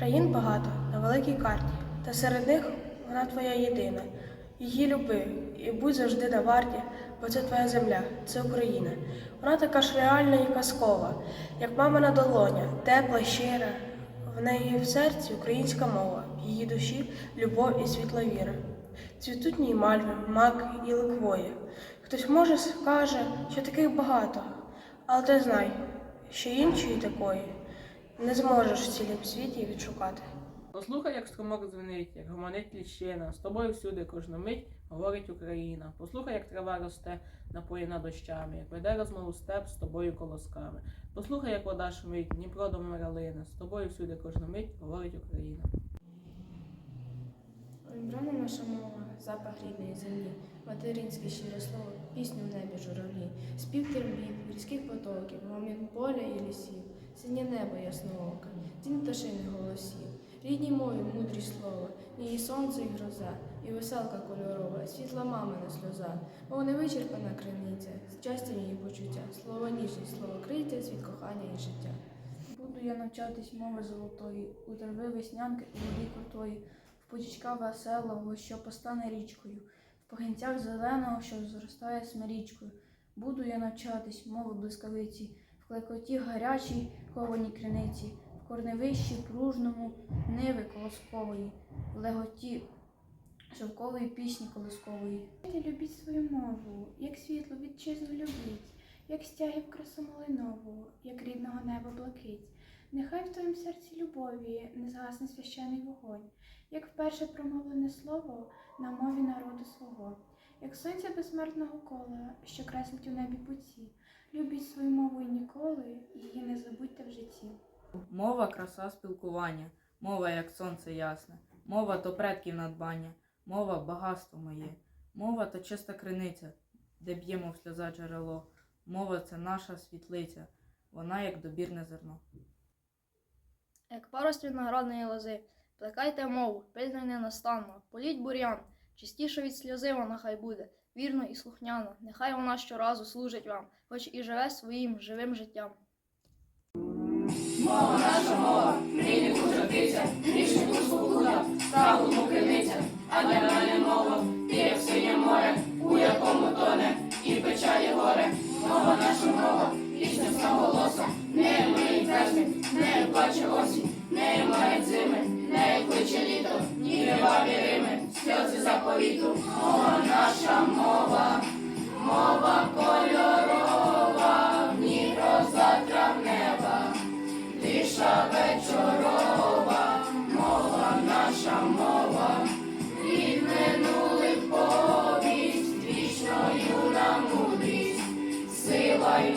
Країн багато на великій карті, та серед них вона твоя єдина. Її люби і будь завжди на варті, бо це твоя земля, це Україна. Вона така ж реальна і казкова, як мамина долоня, тепла, щира. В неї в серці українська мова, її душі любов і світла віра. Цвітуть ній мальви, мак і ликвої. Хтось може скаже, що таких багато, але ти знай, що іншої такої не зможеш в цілім світі відшукати. Послухай, як струмок дзвенить, як гомонить ліщина, з тобою всюди кожну мить говорить Україна. Послухай, як трава росте, напоєна дощами, як веде розмову степ з тобою колосками. Послухай, як вода шумить, Дніпро до Миралина, з тобою всюди кожну мить говорить Україна. Брана наша мова, запах рідної землі, материнське щире слово, пісню в небі журавлі, спів термбів, гірських потоків, гомін поля і лісів, синє небо ясноока, дім пташиних голосів, рідній мові мудрі слова, її сонце і гроза, і веселка кольорова, світла мамина сльоза, мов невичерпана криниця, щастя її почуття, слово ніжність, слово криття, світ кохання і життя. Буду я навчатись мови золотої, у трави веснянки у воді крутої, в потічка веселого, що постане річкою, в погінцях зеленого, що зростає смирічкою. Буду я навчатись мови блискавиці, в клекоті гарячій кованій криниці, в корневищі пружному ниви колоскової, в леготі шовкової пісні колоскової. Любіть свою мову, як світло вітчизну любіть, як стягів красу малинову, як рідного неба блакить. Нехай в твоїм серці любові не згасне священий вогонь, як вперше промовлене слово на мові народу свого, як сонця безсмертного кола, що креслить у небі путі. Любіть свою мову і ніколи, її не забудьте в житті. Мова краса спілкування, мова як сонце ясне, мова то предків надбання, мова багатство моє, мова то чиста криниця, де б'ємо в сльоза джерело, мова це наша світлиця, вона як добірне зерно. Як парость виноградної лози, плекайте мову, пильно ненастанно, політь бур'ян, чистіше від сльози вона хай буде, вірно і слухняна, нехай вона щоразу служить вам, хоч і живе своїм живим життям. Сила й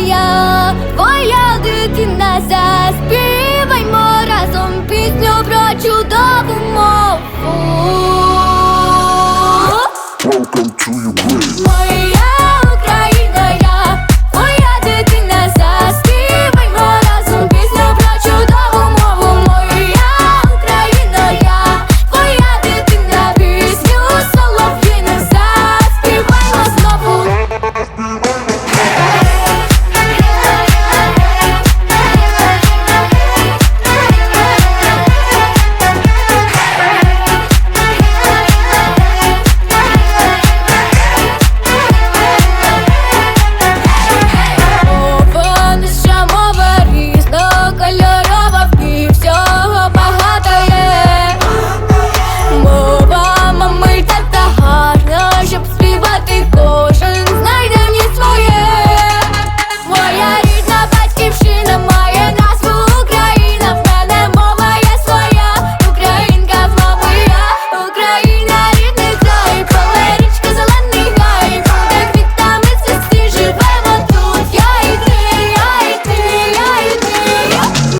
моя, моя дитина, заспіваймо разом пісню про чудову мову. Welcome to your grave.